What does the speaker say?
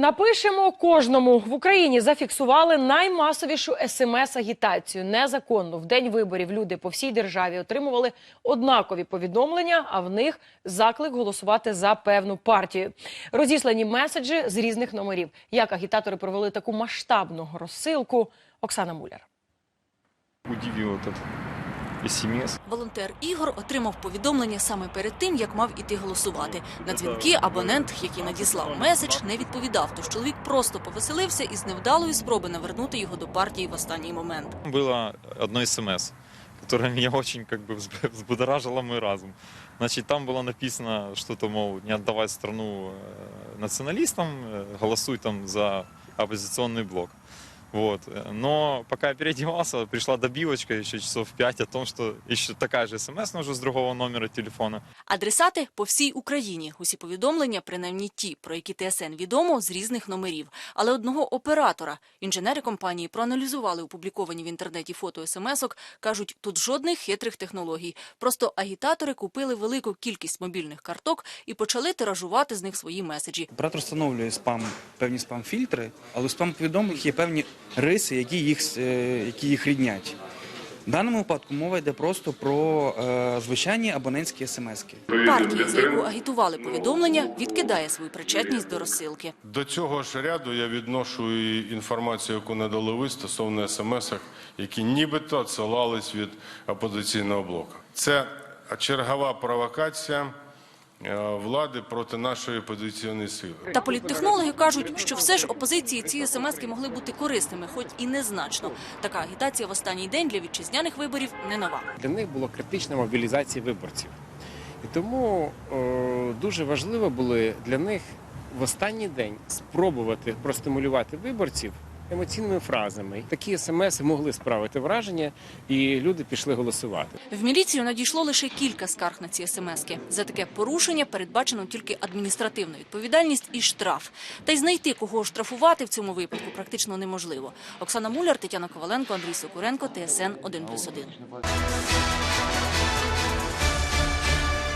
Напишемо кожному в Україні зафіксували наймасовішу смс-агітацію. Незаконно в день виборів люди по всій державі отримували однакові повідомлення, а в них заклик голосувати за певну партію. Розіслані меседжі з різних номерів. Як агітатори провели таку масштабну розсилку? Оксана Муляр. удивил этот СМС. Волонтер Ігор отримав повідомлення саме перед тим, як мав іти голосувати. На дзвінки абонент, який надіслав меседж, не відповідав. Тож чоловік просто повеселився із невдалої спроби навернути його до партії в останній момент. Было одно СМС, которое меня очень как бы взб- взбудоражило мой разум. Значит, там было написано что-то, мол, не отдавать страну э, националистам, э, голосуй там за оппозиционный блок. Вот. Но пока я переодевался, пришла добивочка еще часов в 5 о том, что еще такая же смс, но уже с другого номера телефона. Адресати по всій Україні. Усі повідомлення, принаймні ті, про які ТСН відомо, з різних номерів. Але одного оператора інженери компанії проаналізували опубліковані в інтернеті фото смс-ок, кажуть, тут жодних хитрих технологій. Просто агітатори купили велику кількість мобільних карток і почали тиражувати з них свої меседжі. Оператор встановлює спам, певні спам-фільтри, але у спам-повідомленнях є певні риси, які їх, е, які їх ріднять. В даному випадку мова йде просто про е, звичайні абонентські смски. Партія, за яку агітували повідомлення, відкидає свою причетність до розсилки. До цього ж ряду я відношу і інформацію, яку надали ви стосовно смс-ок, які нібито відсилались від опозиційного блоку. Це чергова провокація влади проти нашої опозиційної сили. Та політтехнологи кажуть, що все ж опозиції ці смски могли бути корисними, хоч і незначно. Така агітація в останній день для вітчизняних виборів не нова. для них була критична мобілізація виборців. І тому е, дуже важливо було для них в останній день спробувати простимулювати виборців емоційними фразами. Такі смс могли справити враження, і люди пішли голосувати. В міліцію надійшло лише кілька скарг на ці смски. За таке порушення передбачено тільки адміністративна відповідальність і штраф. Та й знайти кого штрафувати в цьому випадку практично неможливо. Оксана Муляр, Тетяна Коваленко, Андрій Сокуренко, ТСН 1+,1.